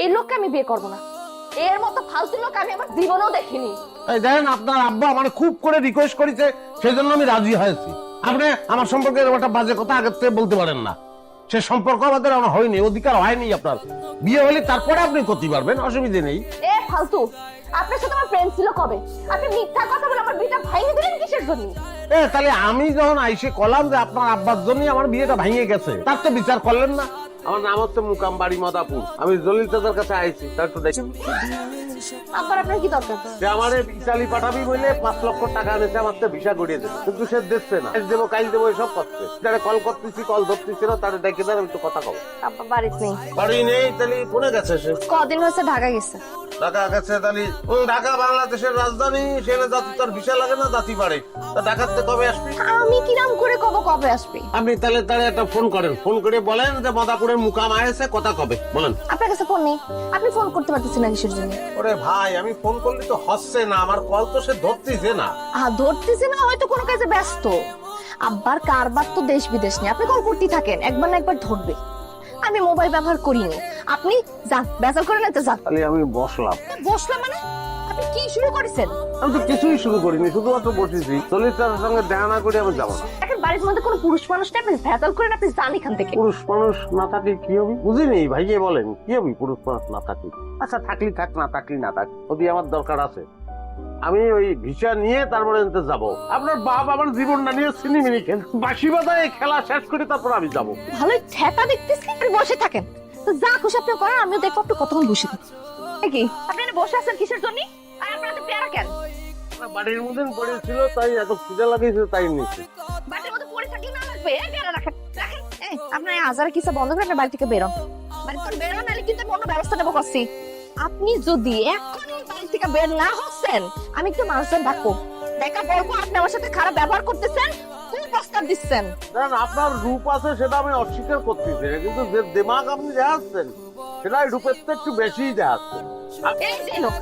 এই লোককে আমি বিয়ে করব না। এর মতো ফালতু লোক আমি আমার জীবনেও দেখিনি। এই দেখেন আপনার আব্বা আমার খুব করে রিকোয়েস্ট করেছে সেই জন্য আমি রাজি হয়েছি। আপনি আমার সম্পর্কে এরকম একটা বাজে কথা আগে থেকে বলতে পারেন না। সে সম্পর্ক আমাদের আমার হয়নি অধিকার হয়নি আপনার। বিয়ে হলে তারপরে আপনি করতে পারবেন অসুবিধে নেই। এ ফালতু আপনার সাথে আমার প্রেম ছিল কবে? আপনি মিথ্যা কথা বলে আমার বিয়েটা ভাঙিয়ে দিলেন কিসের জন্য? এ তাহলে আমি যখন আইসে কলাম যে আপনার আব্বার জন্য আমার বিয়েটা ভেঙে গেছে তার তো বিচার করলেন না। আমার নাম হচ্ছে মুকাম বাড়ি মদাপুর। আমি জলিল চাচার কাছে আইছি তার একটু দেখি। আব্বার আপনার কি দরকার? সে আমার ইতালি পাঠাবি বলে পাঁচ লক্ষ টাকা এনেছে আমার তো ভিসা কিন্তু সে দিচ্ছে না। দেবো কাল দেবো এসব করছে। তারে কল করতেছি কল ধরতেছি না তারে ডেকে আমি কথা কব। আব্বা বাড়িতে নেই। বাড়ি নেই তাহলে কোনে গেছে সে? কদিন হয়েছে ঢাকা গেছে। ঢাকা গেছে তাহলে ঢাকা বাংলাদেশের রাজধানী সেখানে জাতি তার ভিসা লাগে না জাতি পারে তা ঢাকাতে কবে আসবি? আমি কিরাম করে কব কবে আসবে? আপনি তাহলে তাহলে একটা ফোন করেন। ফোন করে বলেন যে মদাপুরের মুকাম আয়েছে কথা কবে? বলেন। আপনার কাছে ফোন নেই। আপনি ফোন করতে পারতেছেন না কিসের জন্য? ওরে ভাই আমি ফোন করলে তো হচ্ছে না আমার কল তো সে ধরতেছে না। আহ ধরতেছে না হয়তো কোনো কাজে ব্যস্ত। আব্বার কারবার তো দেশ বিদেশ নেই। আপনি কল করতেই থাকেন একবার না একবার ধরবে। আমি মোবাইল ব্যবহার করিনি। আপনি যান বেজাল করে নিতে যান তাহলে আমি বসলাম। বসলাম মানে? আপনি কি শুরু করেছেন? আমি তো কিছুই শুরু করিনি শুধুমাত্র বসেছি। সঙ্গে দেখা না করে আমি যাব না। এখন বাড়ির মধ্যে কোনো পুরুষ মানুষ নেই? আপনি ভেজাল করেন আপনি যান এখান থেকে। পুরুষ মানুষ না থাকলে কি হবে? বুঝিনি বলেন কি হবে পুরুষ মানুষ না থাকলে? আচ্ছা থাকলি থাক না থাকলি না থাক যদি আমার দরকার আছে। আমি ওই ভিসা নিয়ে তারপরে যাব। আপনার বাপ আমার জীবনটা নিয়ে সিনেমিনি খেল বাসি বাজায় খেলা শেষ করে তারপর আমি যাব। ভালোই ঠেকা দেখতেছি বসে থাকেন। যা খুশি আপনি করেন আমিও দেখব আপনি কতক্ষণ বসে থাকেন। কি আপনি বসে আছেন কিসের জন্য? আর আপনার তো পেয়ারা কেন? বাড়ির মধ্যে পড়েছিল তাই এত খিদে লাগিয়েছে তাই নিচ্ছি বাড়ির মধ্যে পড়ে থাকলে না লাগবে? এই পেয়ারা রাখেন রাখেন। এই আপনার বন্ধ করে বাড়ি থেকে বেরোন বাড়ি থেকে বেরোন নাহলে কিন্তু আমি অন্য ব্যবস্থা নেব করছি। আপনি যদি এখনই বাড়ি থেকে বের না হচ্ছেন আমি একটু মানুষজন ডাকবো। দেখা বলব আপনি আমার সাথে খারাপ ব্যবহার করতেছেন কোন প্রস্তাব দিচ্ছেন। আপনার রূপ আছে সেটা আমি অস্বীকার করতেছি কিন্তু যে দিমাগ আপনি দেখাচ্ছেন এই রূপের থেকে একটু বেশিই দেখাচ্ছেন এই যে লোক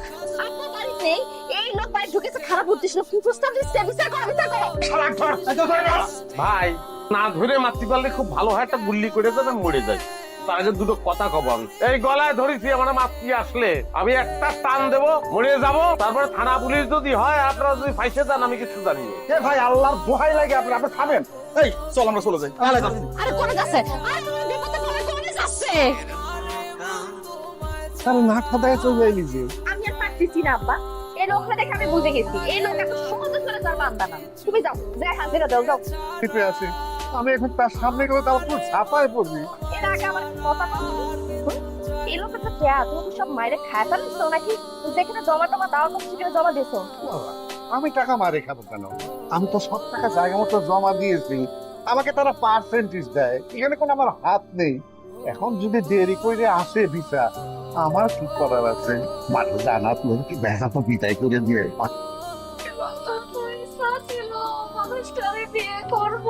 আপনার বাড়িতে নেই এই লোক বাড়ি ঢুকেছে খারাপ উদ্দেশ্য কুপ্রস্তাব দিচ্ছে? বিচার করো বিচার করো। ভাই না ধরে মারতে পারলে খুব ভালো হয় একটা গুল্লি করে দেবেন মরে যায় তার আগে দুটো কথা কব আমি। এই গলায় ধরেছি আমার মাতৃ আসলে। আমি একটা টান দেব মরে যাব। তারপরে থানা পুলিশ যদি হয় আপনারা যদি ফাইসে যান আমি কিছু জানি না। এ ভাই আল্লাহর দোহাই লাগে আপনি আপনি থামেন। এই চল আমরা চলে যাই। আরে যাচ্ছি। আরে আরে বিপদে পড়ে কোনে যাচ্ছে? চলে নিজে। আমি আর পারতেছি না আব্বা। এই লোকটা দেখে আমি বুঝে গেছি। এই লোক এত সহজে চলে যাওয়ার বান্দা না। তুমি যাও যাই হাজিরা দাও যাও। আছে আমি এখন তার সামনে গেলে তার পুরো ঝাপায় পড়বি। এর আগে আমার কথা এই লোকটা তো কে? তুমি সব মাইরে খায় ফেলছো নাকি? যেখানে জমা টমা কথা সেখানে জমা বাবা, আমি টাকা মারে খাব কেন? আমি তো সব টাকা জায়গা মতো জমা দিয়েছি। আমাকে তারা পার্সেন্টেজ দেয়। এখানে কোনো আমার হাত নেই। এখন যদি দেরি করে আসে ভিসা আমার কি করার আছে মানুষ জানা তুই কি দেখা তো বিদায় করে দিয়ে মানুষটারে বিয়ে করব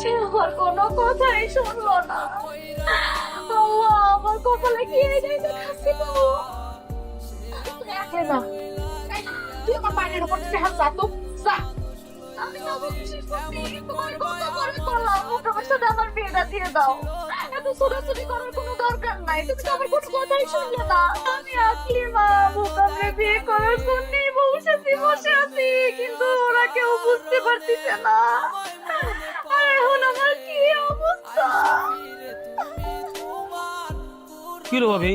সে আমার কোনো কথাই শুনলো না আল্লাহ আমার কপালে কি এই জায়গা না তুই আমার বাইরের উপর থেকে হাত যা তো যা আমি আমার তোমার কত করে করলাম আমার বিয়েটা দিয়ে দাও এত ছোটাছুটি করার কোনো দরকার নাই। তুমি তো আমার কোনো কথাই শুনলে না। আমি আসলি মা। বিয়ে করার জন্যই বসেছি বসে আছি কিন্তু ওরা কেউ বুঝতে পারতেছে না। আর এখন আমার কি অবস্থা? কি রে ভাবি?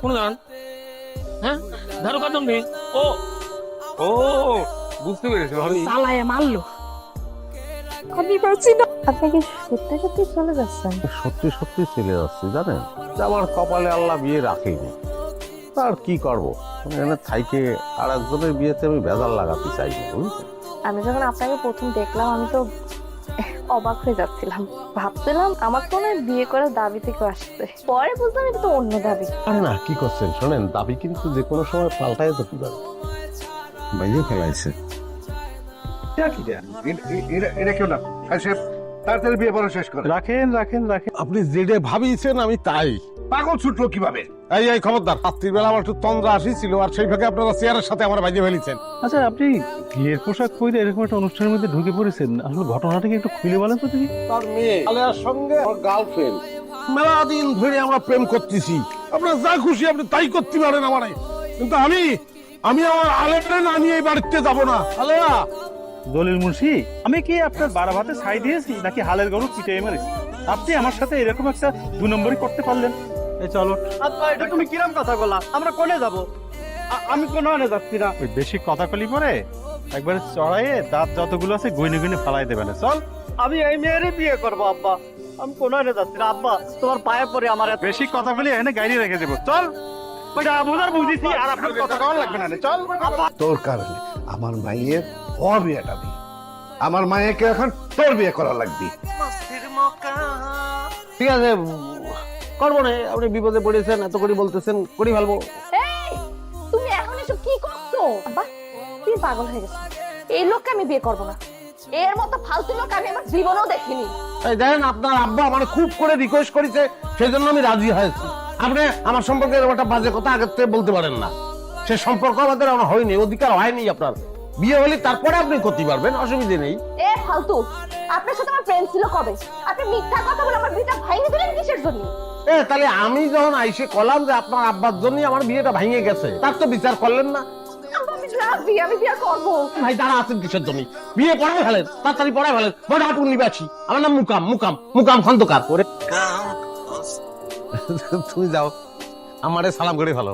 কোন গান হ্যাঁ? ধারো কাটন নেই ও। ও বুঝতে পেরেছি ভাবি। চালায় মারলো। আমি পারছি না। আপনি কি সত্যি সত্যি চলে যাচ্ছেন? সত্যি সত্যি চলে যাচ্ছি জানেন? যে আমার কপালে আল্লাহ বিয়ে রাখেনি আর কি করব? এখানে থাইকে আর একজনের বিয়েতে আমি ভেজাল লাগাতে চাই না বুঝলেন আমি যখন আপনাকে প্রথম দেখলাম আমি তো অবাক হয়ে যাচ্ছিলাম। ভাবছিলাম আমার তো বিয়ে করার দাবি থেকে আসছে। পরে বুঝলাম এটা তো অন্য দাবি। আরে না কি করছেন? শোনেন দাবি কিন্তু যে কোনো সময় পাল্টায় যেতে পারে। বাইরে ফেলাইছে। এটা কি এটা- এটা কেউ না তাড়াতাড়ি বিয়ে পড়া শেষ করে। রাখেন রাখেন রাখেন। আপনি যেটা ভাবিয়েছেন আমি তাই। পাগল ছুটলো কীভাবে? এই এই খবরদার রাত্রির বেলা আমার একটু তন্দ্রা আসিছিল আর সেই ফাঁকে আপনারা চেয়ারের সাথে আমার ফেলেছেন। আচ্ছা আপনি বিয়ের পোশাক পরে এরকম একটা অনুষ্ঠানের মধ্যে ঢুকে পড়েছেন আসলে ঘটনাটাকে একটু খুলে বলেন তো দেখি। তার মেয়ে আলেয়ার সঙ্গে আমার গার্লফ্রেন্ড মেলা দিন ধরে আমরা প্রেম করতেছি। আপনার যা খুশি আপনি তাই করতে পারেন আমারে। কিন্তু আমি আমি আমার আলেপটা না নিয়ে এই বাড়িতে যাব না। আলেয়া দলিল মুন্সি আমি কি আপনার বারো ভাতে ছাই দিয়েছি নাকি হালের গরু পিটে মেরেছি? আপনি আমার সাথে এরকম একটা দু নম্বরই করতে পারলেন। এই চলো। এটা তুমি কিরম কথা বলা আমরা কোনে যাব? আমি কোনো আনে যাচ্ছি না। ওই বেশি কথা কলি পরে একবারে চড়াইয়ে দাঁত যতগুলো আছে গইনে গইনে ফালাই দেবে না। চল। আমি এই মেয়েরই বিয়ে করব আব্বা। আমি কোনো আনে যাচ্ছি না আব্বা। তোমার পায়ে পরে আমার বেশি কথা বলি এখানে গাড়ি রেখে দেবো। চল। ওইটা আর আপনার কথা কওয়ার লাগবে না। চল। তোর কারণে আমার মায়ের ওর বিয়েটা দি। আমার মায়েকে এখন তোর বিয়ে করা লাগবে। ঠিক আছে করব না আপনি বিপদে পড়েছেন এত করে বলতেছেন করি এই তুমি এখন এসব কি করছ? তুই পাগল হয়ে গেছিস এই লোককে আমি বিয়ে করব না। এর মতো ফালতু লোক আমি আমার জীবনেও দেখিনি। এই দেখেন আপনার আব্বা আমার খুব করে রিকোয়েস্ট করেছে সেই জন্য আমি রাজি হয়েছি। আপনি আমার সম্পর্কে এরকম একটা বাজে কথা আগে থেকে বলতে পারেন না। সে সম্পর্ক আমাদের আমার হয়নি অধিকার হয়নি আপনার। বিয়ে হলে তারপরে আপনি করতে পারবেন অসুবিধে নেই। এ ফালতু আপনার সাথে আমার প্রেম ছিল কবে? আপনি মিথ্যা কথা বলে আমার বিয়েটা ভাঙিয়ে দিলেন কিসের জন্য? এ তাহলে আমি যখন আইসে কলাম যে আপনার আব্বার জন্য আমার বিয়েটা ভেঙে গেছে তার তো বিচার করলেন না। আমি রাজি আমি বিয়ে করব? ভাই দাঁড়া আছেন কিসের জন্য বিয়ে পড়াই ফেলেন তাড়াতাড়ি পড়াই ফেলেন। বড় হাটুন নিবাসী। আমার নাম মুকাম মুকাম মুকাম খন্দকার। করে তুমি যাও আমারে সালাম করে ভালো